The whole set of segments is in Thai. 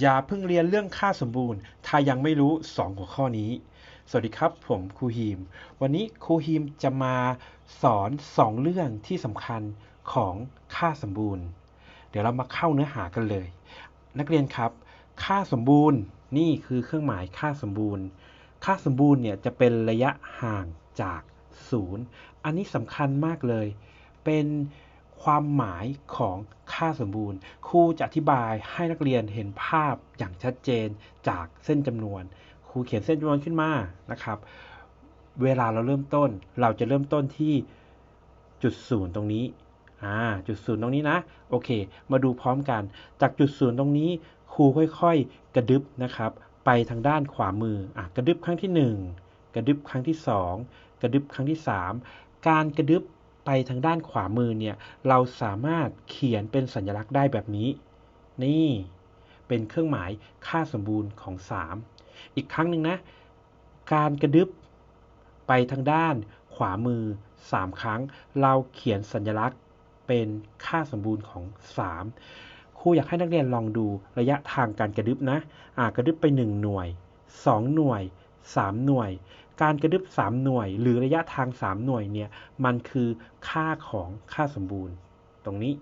อย่าเพิ่งเรียนเรื่องค่าสมบูรณ์ ถ้ายังไม่รู้ 2 หัวข้อนี้ สวัสดีครับ ผมครูฮีม วันนี้ครูฮีมจะมาสอน 2 เรื่องที่สำคัญของค่าสมบูรณ์ เดี๋ยวเรามาเข้าเนื้อหากันเลย นักเรียนครับ ค่าสมบูรณ์นี่คือเครื่องหมายค่าสมบูรณ์ ค่าสมบูรณ์เนี่ยจะเป็นระยะห่างจากศูนย์อันนี้สำคัญมากเลย เป็นความหมายของ ค่าสมบูรณ์ ครูจะอธิบายให้นักเรียนเห็นภาพอย่างชัดเจนจากเส้นจำนวน ครูเขียนเส้นจำนวนขึ้นมานะครับ เวลาเราเริ่มต้น เราจะเริ่มต้นที่จุดศูนย์ตรงนี้อ่าจุดศูนย์ตรงนี้นะ โอเค มาดูพร้อมกัน จากจุดศูนย์ตรงนี้ ครูค่อยๆ กระดึบนะครับ ไปทางด้านขวามืออะกระดึบครั้งที่ 1 กระดึบครั้งที่ 2 กระดึบครั้งที่ 3 การกระดึบ ไปทางด้านขวามือเนี่ยเราสามารถเขียนเป็นสัญลักษณ์ได้แบบนี้ นี่เป็นเครื่องหมายค่าสมบูรณ์ของ 3 อีกครั้งหนึ่งนะ การกระดึบไปทางด้านขวามือ 3 ครั้ง เราเขียนสัญลักษณ์เป็นค่าสมบูรณ์ของ 3 ครูอยากให้นักเรียนลองดูระยะทางการกระดึบนะ อ่ากระดึบไป 1 หน่วย 2 หน่วย 3 หน่วย การกระดึบ 3 หน่วย หรือระยะทาง 3 หน่วยเนี่ยมันคือค่าของค่าสมบูรณ์ ตรงนี้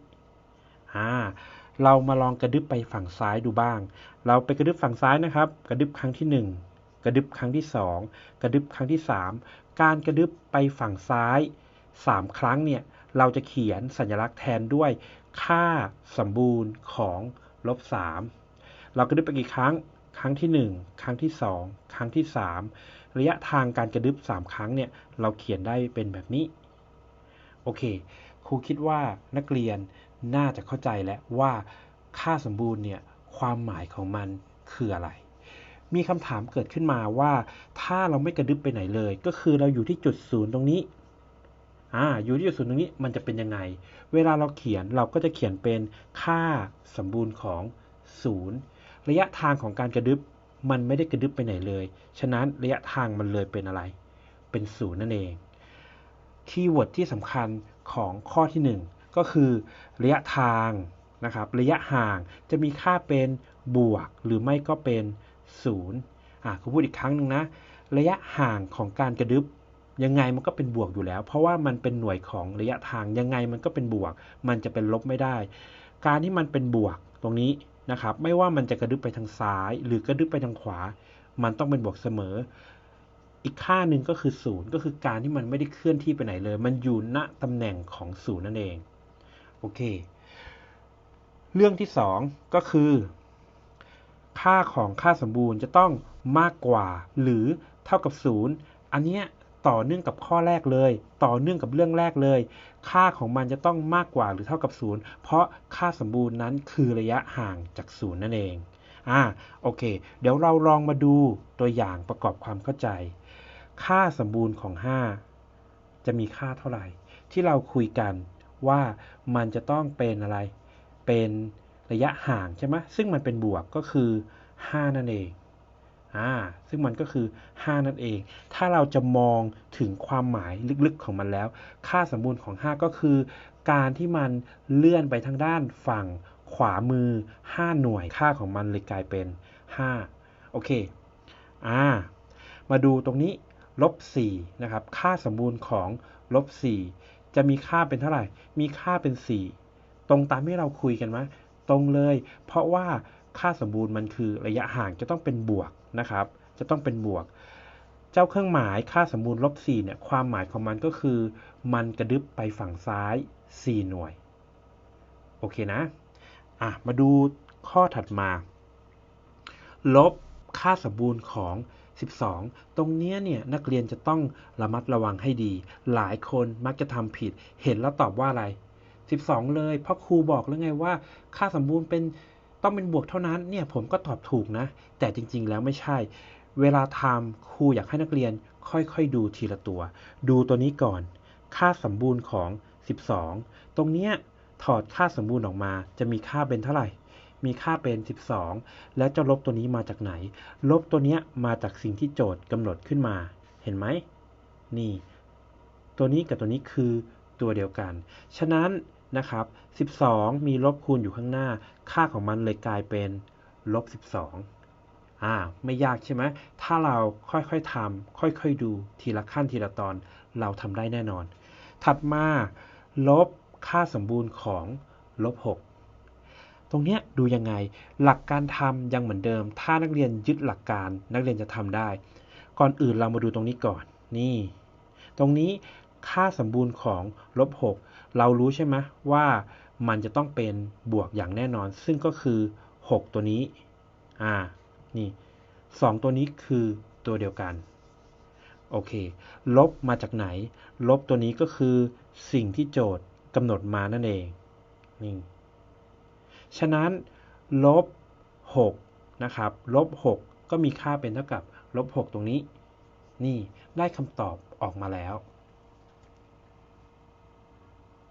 อ่าเรามาลองกระดึบไปฝั่งซ้ายดูบ้าง เราไปกระดึบฝั่งซ้ายนะครับ กระดึบครั้งที่ 1 กระดึบครั้งที่ 2 กระดึบครั้งที่ 3 การกระดึบไปฝั่งซ้าย 3 ครั้งเนี่ยเราจะเขียนสัญลักษณ์แทนด้วย ค่าสมบูรณ์ของลบ3เรากระดึบไปกี่ครั้ง ครั้งที่ 1 ครั้งที่ 2 ครั้งที่ 3 ระยะทางการกระดึบ3 ครั้งเนี่ยเราเขียนได้เป็นแบบนี้ โอเค ครูคิดว่านักเรียนน่าจะเข้าใจแล้วว่าค่าสมบูรณ์เนี่ยความหมายของมันคืออะไร มีคำถามเกิดขึ้นมาว่าถ้าเราไม่กระดึบไปไหนเลย ก็คือเราอยู่ที่จุดศูนย์ตรงนี้อ่าอยู่ที่จุดศูนย์ตรงนี้มันจะเป็นยังไง เวลาเราเขียนเราก็จะเขียนเป็นค่าสมบูรณ์ของศูนย์ ระยะทางของการกระดึบมันไม่ได้กระดึบไปไหนเลย ฉะนั้นระยะทางมันเลยเป็นอะไร เป็นศูนย์นั่นเอง คีย์เวิร์ดที่สำคัญของข้อที่ 1 ก็คือระยะทางนะครับ ระยะห่างจะมีค่าเป็นบวก หรือไม่ก็เป็นศูนย์อะครูพูดอีกครั้งหนึ่งนะ ระยะห่างของการกระดึบยังไงมันก็เป็นบวกอยู่แล้ว เพราะว่ามันเป็นหน่วยของระยะทางยังไงมันก็เป็นบวก มันจะเป็นลบไม่ได้ การที่มันเป็นบวกตรงนี้ นะครับไม่ว่ามันจะกระดึบไปทางซ้าย หรือกระดึบไปทางขวา มันต้องเป็นบวกเสมอ อีกค่าหนึ่งก็คือศูนย์ก็คือการที่มันไม่ได้เคลื่อนที่ไปไหนเลย มันอยู่ณตำแหน่งของศูนย์นั่นเองโอเค เรื่องที่ 2 ก็คือ ค่าของค่าสมบูรณ์จะต้องมากกว่าหรือเท่ากับ 0 อันเนี้ย ต่อเนื่องกับข้อแรกเลย ต่อเนื่องกับเรื่องแรกเลย ค่าของมันจะต้องมากกว่าหรือเท่ากับ 0 เพราะค่าสมบูรณ์นั้นคือระยะห่างจากศูนย์นั่นเองอ่าโอเค เดี๋ยวเราลองมาดูตัวอย่างประกอบความเข้าใจ ค่าสมบูรณ์ของ 5 จะมีค่าเท่าไหร่ ที่เราคุยกันว่ามันจะต้องเป็นอะไร เป็นระยะห่างใช่ไหมซึ่งมันเป็นบวกก็คือ 5 นั่นเอง อ่าซึ่งมันก็คือ 5 นั่นเอง ถ้าเราจะมองถึงความหมายลึกๆของมันแล้ว ค่าสมบูรณ์ของ 5 ก็คือ การที่มันเลื่อนไปทางด้านฝั่งขวามือ 5 หน่วยค่าของมันเลยกลายเป็น 5 โอเคอ่ามาดูตรงนี้ลบ4นะครับ ค่าสมบูรณ์ของลบ4จะมีค่าเป็นเท่าไหร่ มีค่าเป็น 4 ตรงตามที่เราคุยกันไหมตรงเลย เพราะว่าค่าสมบูรณ์มันคือระยะห่างจะต้องเป็นบวก นะครับ จะต้องเป็นบวก เจ้าเครื่องหมายค่าสมบูรณ์ลบ4เนี่ยความหมายของมันก็คือ มันกระดึบไปฝั่งซ้าย 4 หน่วย โอเคนะอะมาดูข้อถัดมา ลบค่าสมบูรณ์ของ 12 ตรงนี้เนี่ยนักเรียนจะต้องระมัดระวังให้ดี หลายคนมักจะทำผิด เห็นแล้วตอบว่าอะไร 12 เลย เพราะครูบอกแล้วไงว่า ค่าสมบูรณ์เป็น ต้องเป็นบวกเท่านั้นเนี่ยผมก็ตอบถูกนะ แต่จริง ๆ แล้วไม่ใช่ เวลาทำครูอยากให้นักเรียนค่อยๆ ดูทีละตัว ดูตัวนี้ก่อน ค่าสมบูรณ์ของ 12 ตรงเนี้ยถอดค่าสมบูรณ์ออกมา จะมีค่าเป็นเท่าไหร่ มีค่าเป็น 12 แล้วจะลบตัวนี้มาจากไหน ลบตัวเนี้ยมาจากสิ่งที่โจทย์กำหนดขึ้นมา เห็นไหม นี่ ตัวนี้กับตัวนี้คือตัวเดียวกัน ฉะนั้น นะครับ 12 มีลบคูณอยู่ข้างหน้า ค่าของมันเลยกลายเป็นลบ 12 อ่า ไม่ยากใช่ไหม ถ้าเราค่อยๆทำค่อยๆดูทีละขั้นทีละตอน เราทำได้แน่นอน ถัดมา ลบค่าสมบูรณ์ของลบ 6 ตรงนี้ดูยังไง หลักการทำยังเหมือนเดิม ถ้านักเรียนยึดหลักการ นักเรียนจะทำได้ ก่อนอื่นเรามาดูตรงนี้ก่อน นี่ ตรงนี้ ค่าสมบูรณ์ของลบ6เรารู้ใช่ไหมว่ามันจะต้องเป็นบวกอย่างแน่นอน ซึ่งก็คือ 6 ตัวนี้ อ่า นี่ 2 ตัวนี้คือตัวเดียวกัน โอเค ลบมาจากไหน ลบตัวนี้ก็คือสิ่งที่โจทย์กำหนดมานั่นเอง นี่ ฉะนั้น ลบ 6 นะครับ ลบ 6 ก็มีค่าเป็นเท่ากับลบ 6 ตรงนี้ นี่ ได้คำตอบออกมาแล้ว